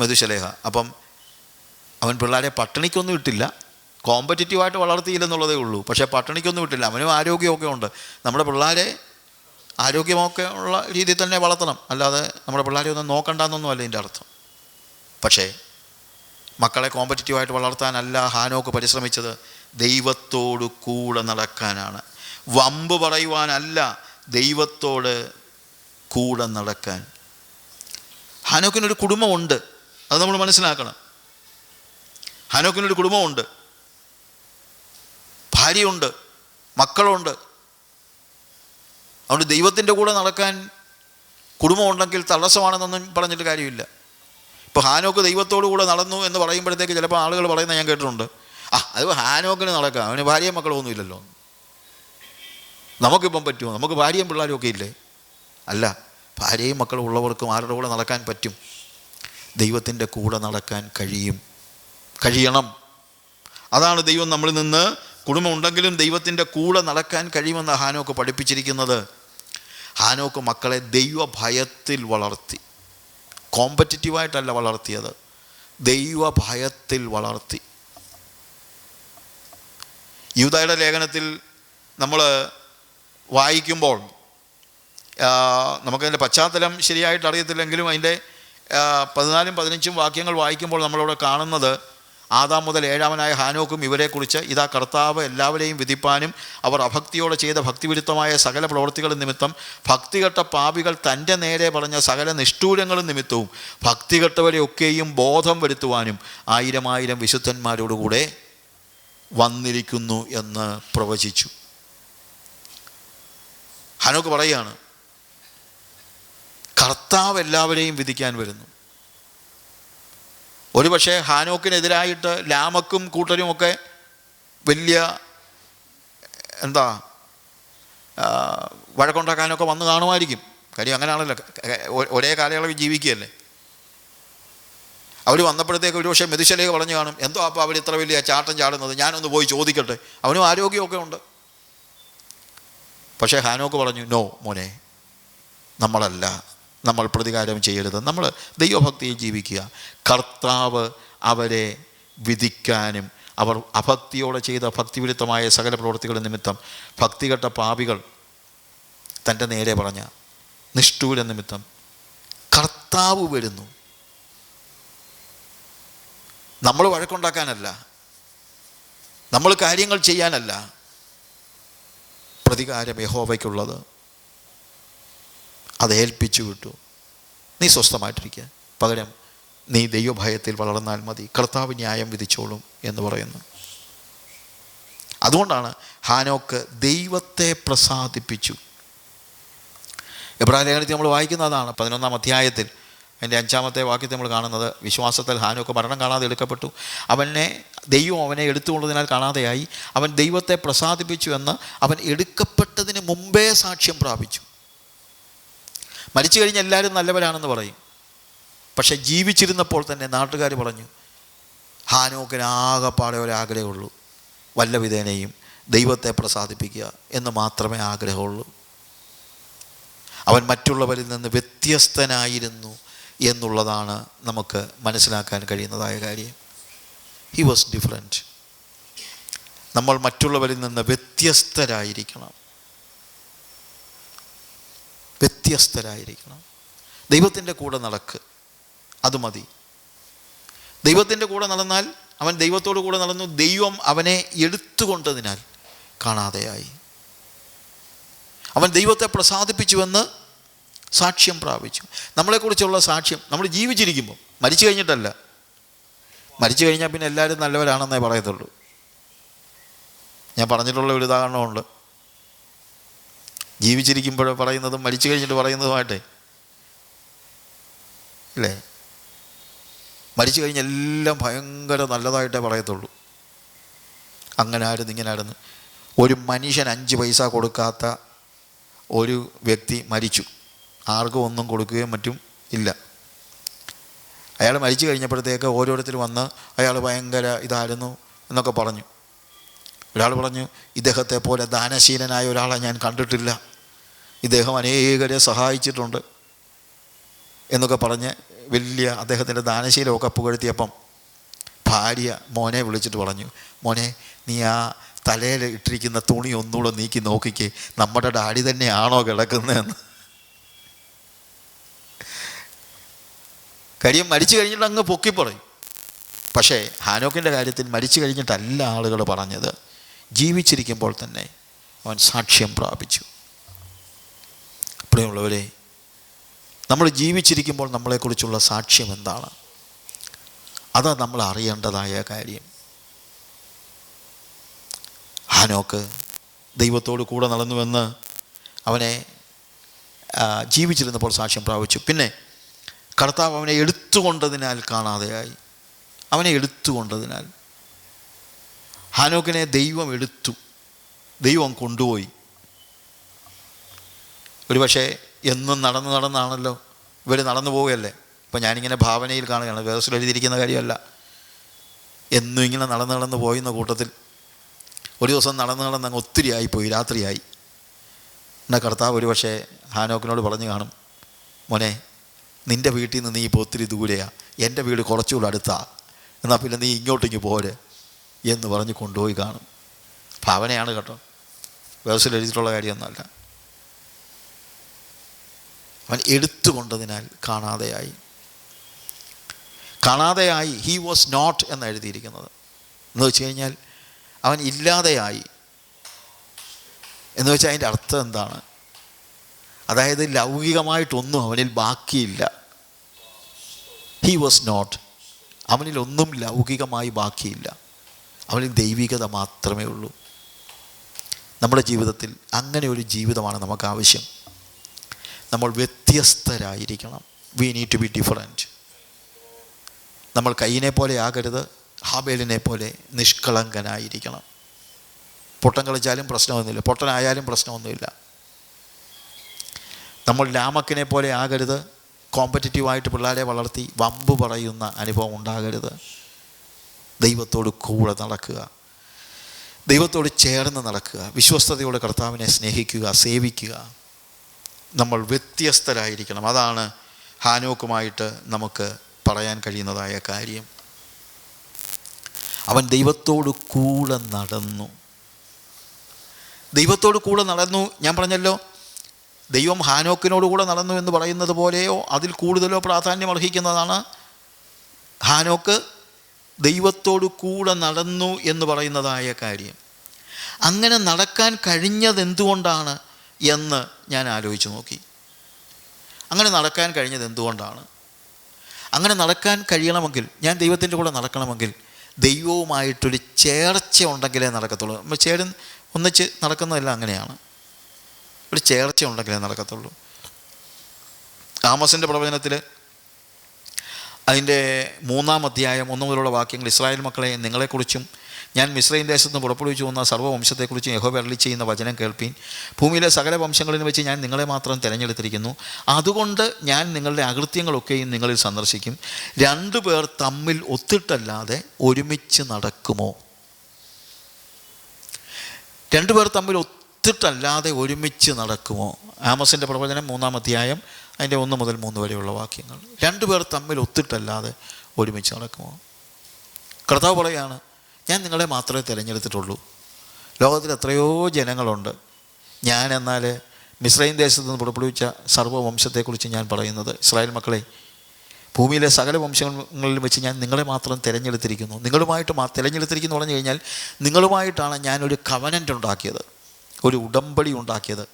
Speaker 1: മെതുശലേഹ അപ്പം അവൻ പിള്ളേരെ പട്ടിണിക്കൊന്നും ഇട്ടില്ല. കോമ്പറ്റീറ്റീവായിട്ട് വളർത്തിയില്ലെന്നുള്ളതേ ഉള്ളൂ. പക്ഷേ പട്ടിണിക്കൊന്നും ഇട്ടില്ല. അവനും ആരോഗ്യമൊക്കെ ഉണ്ട്. നമ്മുടെ പിള്ളേരെ ആരോഗ്യമൊക്കെ ഉള്ള രീതിയിൽ തന്നെ വളർത്തണം. അല്ലാതെ നമ്മുടെ പിള്ളേരെ ഒന്നും നോക്കണ്ടെന്നൊന്നും അല്ല ഇതിന്റെ അർത്ഥം. പക്ഷേ മക്കളെ കോമ്പറ്റീറ്റീവായിട്ട് വളർത്താനല്ല ഹാനോക്ക് പരിശ്രമിച്ചത്. ദൈവത്തോട് കൂടെ നടക്കാനാണ്. വമ്പ് പറയുവാനല്ല ദൈവത്തോട് കൂടെ നടക്കാൻ. ഹാനോക്കിനൊരു കുടുംബമുണ്ട്. അത് നമ്മൾ മനസ്സിലാക്കണം. ഹാനോക്കിനൊരു കുടുംബമുണ്ട്. ഭാര്യയുണ്ട്. മക്കളുണ്ട്. അതുകൊണ്ട് ദൈവത്തിന്റെ കൂടെ നടക്കാൻ കുടുംബമുണ്ടെങ്കിൽ തടസ്സമാണെന്നൊന്നും പറഞ്ഞിട്ട് കാര്യമില്ല. ഇപ്പോൾ ഹാനോക്ക് ദൈവത്തോടു കൂടെ നടന്നു എന്ന് പറയുമ്പോഴത്തേക്ക് ചിലപ്പോൾ ആളുകൾ പറയുന്നത് ഞാൻ കേട്ടിട്ടുണ്ട്. ആ അത് ഹാനോക്കിന് നടക്കാം. അവന് ഭാര്യയും മക്കളൊന്നുമില്ലല്ലോ നമുക്കിപ്പം പറ്റുമോ? നമുക്ക് ഭാര്യയും പിള്ളേരും ഒക്കെ ഇല്ലേ? അല്ല ഭാര്യയും മക്കളും ഉള്ളവർക്കും ആരുടെ കൂടെ നടക്കാൻ പറ്റും? ദൈവത്തിന്റെ കൂടെ നടക്കാൻ കഴിയും. കഴിയണം. അതാണ് ദൈവം നമ്മളിൽ നിന്ന് കുടുംബം ഉണ്ടെങ്കിലും ദൈവത്തിന്റെ കൂടെ നടക്കാൻ കഴിയുമെന്ന് ഹാനോക്ക് പഠിപ്പിച്ചിരിക്കുന്നത്. ഹാനോക്ക് മക്കളെ ദൈവഭയത്തിൽ വളർത്തി. കോമ്പറ്റിറ്റീവായിട്ടല്ല വളർത്തിയത്. ദൈവഭയത്തിൽ വളർത്തി. യൂതയുടെ ലേഖനത്തിൽ നമ്മൾ വായിക്കുമ്പോൾ നമുക്കതിന്റെ പശ്ചാത്തലം ശരിയായിട്ട് അറിയത്തില്ലെങ്കിലും അതിന്റെ പതിനാലും പതിനഞ്ചും വാക്യങ്ങൾ വായിക്കുമ്പോൾ നമ്മളിവിടെ കാണുന്നത് ആദാം മുതൽ ഏഴാമനായ ഹാനോക്കും ഇവരെക്കുറിച്ച് ഇതാ കർത്താവ് എല്ലാവരെയും വിധിപ്പാനും അവർ അഭക്തിയോടെ ചെയ്ത ഭക്തിവിരുദ്ധമായ സകല പ്രവൃത്തികളും നിമിത്തം ഭക്തികെട്ട പാപികൾ തന്റെ നേരെ പറഞ്ഞ സകല നിഷ്ഠൂരങ്ങളും നിമിത്തവും ഭക്തികെട്ടവരെയൊക്കെയും ബോധം വരുത്തുവാനും ആയിരം ആയിരം വിശുദ്ധന്മാരോടുകൂടെ വന്നിരിക്കുന്നു എന്ന് പ്രവചിച്ചു. ഹനോക്ക് പറയുകയാണ് കർത്താവ് എല്ലാവരെയും വിധിക്കാൻ വരുന്നു. ഒരുപക്ഷെ ഹാനോക്കിനെതിരായിട്ട് ലാമക്കും കൂട്ടരും ഒക്കെ വലിയ എന്താ വഴക്കുണ്ടാക്കാനൊക്കെ വന്ന് കാണുമായിരിക്കും. കാര്യം അങ്ങനെയാണല്ലോ ഒരേ കാലയളവിൽ ജീവിക്കുകയല്ലേ? അവർ വന്നപ്പോഴത്തേക്ക് ഒരു പക്ഷേ മെതിശലേക്ക് പറഞ്ഞു കാണും. എന്തോ അപ്പോൾ അവർ ഇത്ര വലിയ ചാട്ടം ചാടുന്നത്? ഞാനൊന്ന് പോയി ചോദിക്കട്ടെ. അവനും ആരോഗ്യമൊക്കെ ഉണ്ട് പക്ഷേ ഹാനോക്ക് പറഞ്ഞു നോ മോനെ നമ്മളല്ല. നമ്മൾ പ്രതികാരം ചെയ്യരുത്. നമ്മൾ ദൈവഭക്തിയിൽ ജീവിക്കുക. കർത്താവ് അവരെ വിധിക്കാനും അവർ അഭക്തിയോടെ ചെയ്ത ഭക്തിവിരുദ്ധമായ സകല പ്രവൃത്തികളുടെ നിമിത്തം ഭക്തികെട്ട പാപികൾ തന്റെ നേരെ പറഞ്ഞ നിഷ്ഠൂര നിമിത്തം കർത്താവ് വരുന്നു. നമ്മൾ വഴക്കുണ്ടാക്കാനല്ല. നമ്മൾ കാര്യങ്ങൾ ചെയ്യാനല്ല. പ്രതികാരം യഹോവയ്ക്കുള്ളത്. അത് ഏൽപ്പിച്ചു വിട്ടു. നീ സ്വസ്ഥമായിട്ടിരിക്കുക. പകരം നീ ദൈവഭയത്തിൽ വളർന്നാൽ മതി. കർത്താവ് ന്യായം വിധിച്ചോളും എന്ന് പറയുന്നു. അതുകൊണ്ടാണ് ഹാനോക്ക് ദൈവത്തെ പ്രസാദിപ്പിച്ചു. എബ്രാഹിം ലേഖനത്തിൽ നമ്മൾ വായിക്കുന്നതാണ് പതിനൊന്നാം അധ്യായത്തിൽ. അതിന്റെ അഞ്ചാമത്തെ വാക്യത്തെ നമ്മൾ കാണുന്നത് വിശ്വാസത്തിൽ ഹാനോക്ക് മരണം കാണാതെ എടുക്കപ്പെട്ടു. അവനെ ദൈവം അവനെ എടുത്തുകൊണ്ടതിനാൽ കാണാതെയായി. അവൻ ദൈവത്തെ പ്രസാദിപ്പിച്ചു എന്ന് അവൻ എടുക്കപ്പെട്ടതിന് മുമ്പേ സാക്ഷ്യം പ്രാപിച്ചു. മരിച്ചു കഴിഞ്ഞ് എല്ലാവരും നല്ലവരാണെന്ന് പറയും. പക്ഷെ ജീവിച്ചിരുന്നപ്പോൾ തന്നെ നാട്ടുകാർ പറഞ്ഞു ഹാനോക്കിന് ആകെപ്പാടെ ഒരാഗ്രഹമുള്ളൂ. വല്ല വിധേനയും ദൈവത്തെ പ്രസാദിപ്പിക്കുക എന്ന് മാത്രമേ ആഗ്രഹമുള്ളൂ. അവൻ മറ്റുള്ളവരിൽ നിന്ന് വ്യത്യസ്തനായിരുന്നു എന്നുള്ളതാണ് നമുക്ക് മനസ്സിലാക്കാൻ കഴിയുന്നതായ കാര്യം. ഹി വാസ് ഡിഫറെന്റ് നമ്മൾ മറ്റുള്ളവരിൽ നിന്ന് വ്യത്യസ്തരായിരിക്കണം. വ്യത്യസ്തരായിരിക്കണം. ദൈവത്തിന്റെ കൂടെ നടക്ക്. അത് മതി. ദൈവത്തിന്റെ കൂടെ നടന്നാൽ അവൻ ദൈവത്തോട് കൂടെ നടന്നു ദൈവം അവനെ എടുത്തുകൊണ്ടതിനാൽ കാണാതെയായി. അവൻ ദൈവത്തെ പ്രസാദിപ്പിച്ചുവെന്ന് സാക്ഷ്യം പ്രാപിച്ചു. നമ്മളെക്കുറിച്ചുള്ള സാക്ഷ്യം നമ്മൾ ജീവിച്ചിരിക്കുമ്പോൾ മരിച്ചു കഴിഞ്ഞിട്ടല്ല. മരിച്ചു കഴിഞ്ഞാൽ പിന്നെ എല്ലാവരും നല്ലവരാണെന്നേ പറയത്തുള്ളൂ. ഞാൻ പറഞ്ഞിട്ടുള്ള ഒരു ഉദാഹരണമുണ്ട്. ജീവിച്ചിരിക്കുമ്പോൾ പറയുന്നതും മരിച്ചു കഴിഞ്ഞിട്ട് പറയുന്നതുമായിട്ട്. ഇല്ലേ? മരിച്ചു കഴിഞ്ഞ എല്ലാം ഭയങ്കര നല്ലതായിട്ടേ പറയത്തുള്ളൂ. അങ്ങനെ ആയിരുന്നു ഇങ്ങനെ ആയിരുന്നു ഒരു മനുഷ്യൻ അഞ്ച് പൈസ കൊടുക്കാത്ത ഒരു വ്യക്തി മരിച്ചു. ആർക്കും ഒന്നും കൊടുക്കുകയും മറ്റും ഇല്ല. അയാൾ മരിച്ചു കഴിഞ്ഞപ്പോഴത്തേക്ക് ഓരോരുത്തർ വന്ന് അയാൾ ഭയങ്കര ഇതായിരുന്നു എന്നൊക്കെ പറഞ്ഞു. ഒരാൾ പറഞ്ഞു ഇദ്ദേഹത്തെ പോലെ ദാനശീലനായ ഒരാളെ ഞാൻ കണ്ടിട്ടില്ല. ഇദ്ദേഹം അനേകരെ സഹായിച്ചിട്ടുണ്ട് എന്നൊക്കെ പറഞ്ഞ് വലിയ അദ്ദേഹത്തിന്റെ ദാനശീലമൊക്കെ പുകഴ്ത്തിയപ്പം ഭാര്യ മോനെ വിളിച്ചിട്ട് പറഞ്ഞു മോനെ നീ ആ തലയിൽ ഇട്ടിരിക്കുന്ന തുണി ഒന്നുകൂടെ നീക്കി നോക്കിക്കേ നമ്മുടെ ഡാഡി തന്നെയാണോ കിടക്കുന്നതെന്ന്. കാര്യം മരിച്ചു കഴിഞ്ഞിട്ട് അങ്ങ് പൊക്കി പറയും പക്ഷേ ഹാനോക്കിന്റെ കാര്യത്തിൽ മരിച്ചു കഴിഞ്ഞിട്ടല്ല ആളുകൾ പറഞ്ഞത് ജീവിച്ചിരിക്കുമ്പോൾ തന്നെ അവൻ സാക്ഷ്യം പ്രാപിച്ചു. പ്രിയമുള്ളവരെ നമ്മൾ ജീവിച്ചിരിക്കുമ്പോൾ നമ്മളെക്കുറിച്ചുള്ള സാക്ഷ്യം എന്താണ്? അതാ നമ്മൾ അറിയേണ്ടതായ കാര്യം. ഹാനോക്ക് ദൈവത്തോട് കൂടെ നടന്നുവെന്ന് അവനെ ജീവിച്ചിരുന്നപ്പോൾ സാക്ഷ്യം പ്രാപിച്ചു. പിന്നെ കർത്താവ് അവനെ എടുത്തുകൊണ്ടതിനാൽ കാണാതെയായി. അവനെ എടുത്തുകൊണ്ടതിനാൽ ഹാനോക്കിനെ ദൈവം എടുത്തു. ദൈവം കൊണ്ടുപോയി. ഒരുപക്ഷെ എന്നും നടന്ന് നടന്നാണല്ലോ ഇവർ നടന്നു പോവുകയല്ലേ? ഇപ്പം ഞാനിങ്ങനെ ഭാവനയിൽ കാണുകയാണ് വേദസ്സിൽ എഴുതിയിരിക്കുന്ന കാര്യമല്ല. എന്നും ഇങ്ങനെ നടന്ന് നടന്ന് പോയുന്ന കൂട്ടത്തിൽ ഒരു ദിവസം നടന്ന് നടന്ന് അങ്ങ് ഒത്തിരി ആയിപ്പോയി രാത്രിയായി. എന്നാൽ കർത്താവ് ഒരു പക്ഷേ ഹാനോക്കിനോട് പറഞ്ഞു കാണും മോനെ നിന്റെ വീട്ടിൽ നിന്ന് നീ ഇപ്പോൾ ഒത്തിരി ദൂരെയാണ് എന്റെ വീട് കുറച്ചുകൂടെ അടുത്താ എന്നാൽ പിന്നെ നീ ഇങ്ങോട്ടിങ്ങ് പോരെ എന്ന് പറഞ്ഞ് കൊണ്ടുപോയി കാണും. ഭാവനയാണ് കേട്ടോ. വേദത്തിൽ എഴുതിയിട്ടുള്ള കാര്യമൊന്നുമല്ല. അവൻ എടുത്തുകൊണ്ടതിനാൽ കാണാതെയായി. കാണാതെയായി ഹീ വാസ് നോട്ട് എന്ന് എഴുതിയിരിക്കുന്നത് എന്ന് വെച്ച് കഴിഞ്ഞാൽ അവൻ ഇല്ലാതെയായി. എന്ന് വെച്ചാൽ അതിന്റെ അർത്ഥം എന്താണ്? അതായത് ലൗകികമായിട്ടൊന്നും അവനിൽ ബാക്കിയില്ല. ഹീ വാസ് നോട്ട് അവനിൽ ഒന്നും ലൗകികമായി ബാക്കിയില്ല. അവനിൽ ദൈവികത മാത്രമേ ഉള്ളൂ. നമ്മുടെ ജീവിതത്തിൽ അങ്ങനെ ഒരു ജീവിതമാണ് നമുക്ക് ആവശ്യം നമ്മൾ വ്യത്യസ്തരായിരിക്കണം. We need to be different നമ്മൾ കയ്യിനെ പോലെ ആകരുത് ഹാബേലിനെ പോലെ നിഷ്കളങ്കനായിരിക്കണം. പൊട്ടൻ കളിച്ചാലും പ്രശ്നമൊന്നുമില്ല. പൊട്ടനായാലും പ്രശ്നമൊന്നുമില്ല. നമ്മൾ ലാമക്കിനെ പോലെ ആകരുത് കോമ്പറ്റീറ്റീവായിട്ട് പിള്ളേരെ വളർത്തി വമ്പ് പറയുന്ന അനുഭവം ഉണ്ടാകരുത്. ദൈവത്തോട് കൂടെ നടക്കുക. ദൈവത്തോട് ചേർന്ന് നടക്കുക. വിശ്വസ്തയോടെ കർത്താവിനെ സ്നേഹിക്കുക സേവിക്കുക. നമ്മൾ വ്യത്യസ്തരായിരിക്കണം. അതാണ് ഹാനോക്കുമായിട്ട് നമുക്ക് പറയാൻ കഴിയുന്നതായ കാര്യം. അവൻ ദൈവത്തോട് കൂടെ നടന്നു. ദൈവത്തോട് കൂടെ നടന്നു. ഞാൻ പറഞ്ഞല്ലോ ദൈവം ഹാനോക്കിനോട് കൂടെ നടന്നു എന്ന് പറയുന്നത് പോലെയോ അതിൽ കൂടുതലോ പ്രാധാന്യം അർഹിക്കുന്നതാണ് ഹാനോക്ക് ദൈവത്തോട് കൂടെ നടന്നു എന്ന് പറയുന്നതായ കാര്യം. അങ്ങനെ നടക്കാൻ കഴിഞ്ഞത് എന്തുകൊണ്ടാണ് എന്ന് ഞാൻ ആലോചിച്ച് നോക്കി. അങ്ങനെ നടക്കാൻ കഴിഞ്ഞത് എന്തുകൊണ്ടാണ്? അങ്ങനെ നടക്കാൻ കഴിയണമെങ്കിൽ ഞാൻ ദൈവത്തിന്റെ കൂടെ നടക്കണമെങ്കിൽ ദൈവവുമായിട്ടൊരു ചേർച്ച ഉണ്ടെങ്കിലേ നടക്കത്തുള്ളൂ. നമ്മൾ ചേരും ഒന്നിച്ച് നടക്കുന്നതെല്ലാം അങ്ങനെയാണ്. ഒരു ചേർച്ച ഉണ്ടെങ്കിലേ നടക്കത്തുള്ളൂ. ആമസിന്റെ പ്രവചനത്തിൽ അതിന്റെ മൂന്നാം അധ്യായം ഒന്നു മുതലുള്ള വാക്യങ്ങൾ ഇസ്രായേൽ മക്കളെ നിങ്ങളെക്കുറിച്ചും ഞാൻ മിശ്രൈൻ ദേശത്ത് നിന്ന് പുറപ്പെടുവിച്ചു വന്ന സർവവംശത്തെക്കുറിച്ച് യഹോവ അരളി ചെയ്യുന്ന വചനം കേൾപ്പീൻ. ഭൂമിയിലെ സകല വംശങ്ങളിൽ വെച്ച് ഞാൻ നിങ്ങളെ മാത്രം തിരഞ്ഞെടുത്തിരിക്കുന്നു. അതുകൊണ്ട് ഞാൻ നിങ്ങളുടെ അകൃത്യങ്ങളൊക്കെയും നിങ്ങളിൽ സന്ദർശിക്കും. രണ്ടു പേർ തമ്മിൽ ഒത്തിട്ടല്ലാതെ ഒരുമിച്ച് നടക്കുമോ? രണ്ടുപേർ തമ്മിൽ ഒത്തിട്ടല്ലാതെ ഒരുമിച്ച് നടക്കുമോ? ആമസിന്റെ പ്രവചനം മൂന്നാം അധ്യായം അതിന്റെ ഒന്ന് മുതൽ മൂന്ന് വരെയുള്ള വാക്യങ്ങൾ. രണ്ടുപേർ തമ്മിൽ ഒത്തിട്ടല്ലാതെ ഒരുമിച്ച് നടക്കുമോ? കർത്താവ് പറയാണ് ഞാൻ നിങ്ങളെ മാത്രമേ തിരഞ്ഞെടുത്തിട്ടുള്ളൂ. ലോകത്തിൽ എത്രയോ ജനങ്ങളുണ്ട്. ഞാൻ എന്നാൽ മിസ്രൈൻ ദേശത്ത് നിന്ന് പുറപ്പെടുവിച്ച സർവവംശത്തെക്കുറിച്ച് ഞാൻ പറയുന്നത് ഇസ്രായേൽ മക്കളെ ഭൂമിയിലെ സകല വംശങ്ങളിൽ വെച്ച് ഞാൻ നിങ്ങളെ മാത്രം തിരഞ്ഞെടുത്തിരിക്കുന്നു. നിങ്ങളുമായിട്ട് മാ തിരഞ്ഞെടുത്തിരിക്കുന്നു പറഞ്ഞു കഴിഞ്ഞാൽ നിങ്ങളുമായിട്ടാണ് ഞാനൊരു കവനന്റ് ഉണ്ടാക്കിയത് ഒരു ഉടമ്പടി ഉണ്ടാക്കിയത്.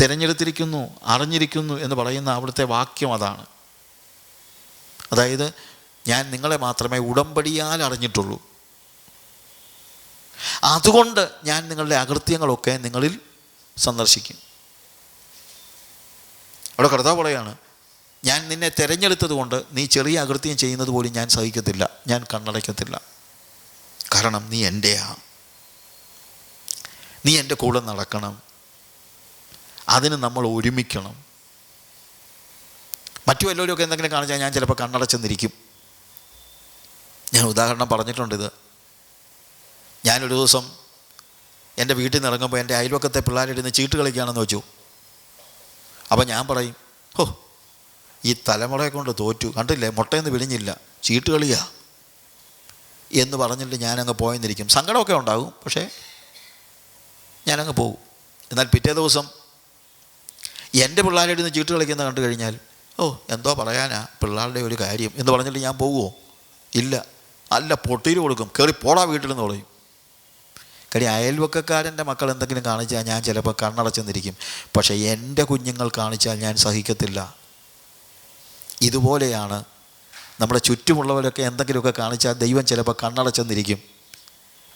Speaker 1: തിരഞ്ഞെടുത്തിരിക്കുന്നു അറിഞ്ഞിരിക്കുന്നു എന്ന് പറയുന്ന അവിടുത്തെ വാക്യം അതാണ്. അതായത് ഞാൻ നിങ്ങളെ മാത്രമേ ഉടമ്പടിയാൽ അറിഞ്ഞിട്ടുള്ളൂ. അതുകൊണ്ട് ഞാൻ നിങ്ങളുടെ അകൃത്യങ്ങളൊക്കെ നിങ്ങളിൽ സന്ദർശിക്കും. അവിടെ കർത്താവ് പറയാണ് ഞാൻ നിന്നെ തിരഞ്ഞെടുത്തത് കൊണ്ട് നീ ചെറിയ അകൃത്യം ചെയ്യുന്നത് പോലും ഞാൻ സഹിക്കത്തില്ല ഞാൻ കണ്ണടയ്ക്കത്തില്ല. കാരണം നീ എന്റെയാ. നീ എന്റെ കൂടെ നടക്കണം. അതിന് നമ്മൾ ഒരുമിക്കണം. മറ്റു വല്ലവരും ഒക്കെ എന്തെങ്കിലും കാണിച്ചാൽ ഞാൻ ചിലപ്പോൾ കണ്ണടച്ചെന്നിരിക്കും ഞാൻ ഉദാഹരണം പറഞ്ഞിട്ടുണ്ട് ഇത്. ഞാനൊരു ദിവസം എന്റെ വീട്ടിൽ നിന്ന് ഇറങ്ങുമ്പോൾ എന്റെ അയൽവക്കത്തെ പിള്ളേരിടുന്ന് ചീട്ട് കളിക്കുകയാണെന്ന് വെച്ചു. അപ്പോൾ ഞാൻ പറയും ഹോ ഈ തലമുറയെ കൊണ്ട് തോറ്റു. കണ്ടില്ലേ? മുട്ടയെന്ന് വിളിഞ്ഞില്ല ചീട്ട് കളിയാ. എന്ന് പറഞ്ഞിട്ട് ഞാനങ്ങ് പോയെന്നിരിക്കും. സങ്കടമൊക്കെ ഉണ്ടാകും പക്ഷേ ഞാനങ്ങ് പോകും എന്നാൽ പിറ്റേ ദിവസം എന്റെ പിള്ളേരിടുന്ന് ചീട്ട് കളിക്കുന്ന കണ്ടു കഴിഞ്ഞാൽ ഓ എന്തോ പറയാനാ പിള്ളേരുടെ ഒരു കാര്യം. എന്ന് പറഞ്ഞിട്ട് ഞാൻ പോകുമോ ഇല്ല. അല്ല പൊട്ടീര് കൊടുക്കും. കയറി പോടാ വീട്ടിൽ നിന്ന് പറയും. കാര്യം അയൽവക്കക്കാരന്റെ മക്കൾ എന്തെങ്കിലും കാണിച്ചാൽ ഞാൻ ചിലപ്പോൾ കണ്ണടച്ചെന്നിരിക്കും. പക്ഷേ എന്റെ കുഞ്ഞുങ്ങൾ കാണിച്ചാൽ ഞാൻ സഹിക്കത്തില്ല. ഇതുപോലെയാണ് നമ്മുടെ ചുറ്റുമുള്ളവരൊക്കെ എന്തെങ്കിലുമൊക്കെ കാണിച്ചാൽ ദൈവം ചിലപ്പോൾ കണ്ണടച്ചെന്നിരിക്കും.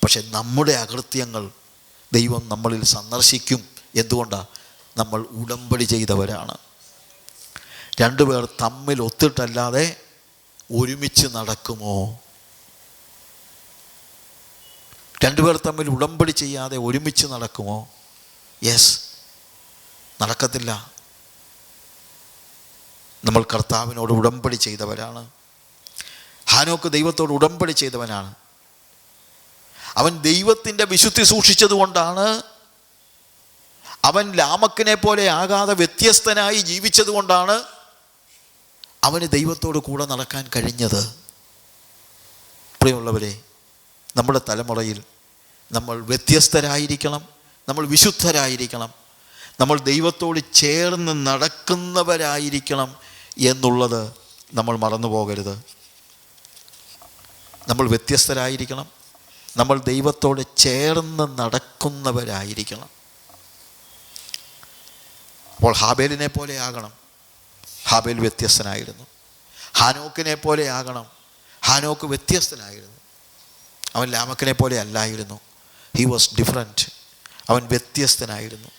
Speaker 1: പക്ഷെ നമ്മുടെ അകൃത്യങ്ങൾ ദൈവം നമ്മളിൽ സന്ദർശിക്കും എന്തുകൊണ്ടാണ് നമ്മൾ ഉടമ്പടി ചെയ്തവരാണ്. രണ്ടുപേർ തമ്മിൽ ഒത്തിട്ടല്ലാതെ ഒരുമിച്ച് നടക്കുമോ? രണ്ടുപേർ തമ്മിൽ ഉടമ്പടി ചെയ്യാതെ ഒരുമിച്ച് നടക്കുമോ? യെസ് നടക്കത്തില്ല. നമ്മൾ കർത്താവിനോട് ഉടമ്പടി ചെയ്തവരാണ്. ഹാനോക്ക് ദൈവത്തോട് ഉടമ്പടി ചെയ്തവനാണ്. അവൻ ദൈവത്തിന്റെ വിശുദ്ധി സൂക്ഷിച്ചതുകൊണ്ടാണ് അവൻ ലാമക്കിനെ പോലെ ആകാതെ വ്യത്യസ്തനായി ജീവിച്ചതുകൊണ്ടാണ് അവന് ദൈവത്തോട് കൂടെ നടക്കാൻ കഴിഞ്ഞത്. പ്രിയമുള്ളവരെ നമ്മുടെ തലമുറയിൽ നമ്മൾ വ്യത്യസ്തരായിരിക്കണം നമ്മൾ വിശുദ്ധരായിരിക്കണം നമ്മൾ ദൈവത്തോട് ചേർന്ന് നടക്കുന്നവരായിരിക്കണം എന്നുള്ളത് നമ്മൾ മറന്നു പോകരുത്. നമ്മൾ വ്യത്യസ്തരായിരിക്കണം നമ്മൾ ദൈവത്തോട് ചേർന്ന് നടക്കുന്നവരായിരിക്കണം. അപ്പോൾ ഹാബേലിനെ പോലെ ആകണം. ഹാബേൽ വ്യത്യസ്തനായിരുന്നു. ഹാനോക്കിനെ പോലെ ആകണം. ഹാനോക്ക് വ്യത്യസ്തനായിരുന്നു. അവൻ ലാമക്കിനെ പോലെ അല്ലായിരുന്നു. ഹി വാസ് ഡിഫറെന്റ് അവൻ വ്യത്യസ്തനായിരുന്നു.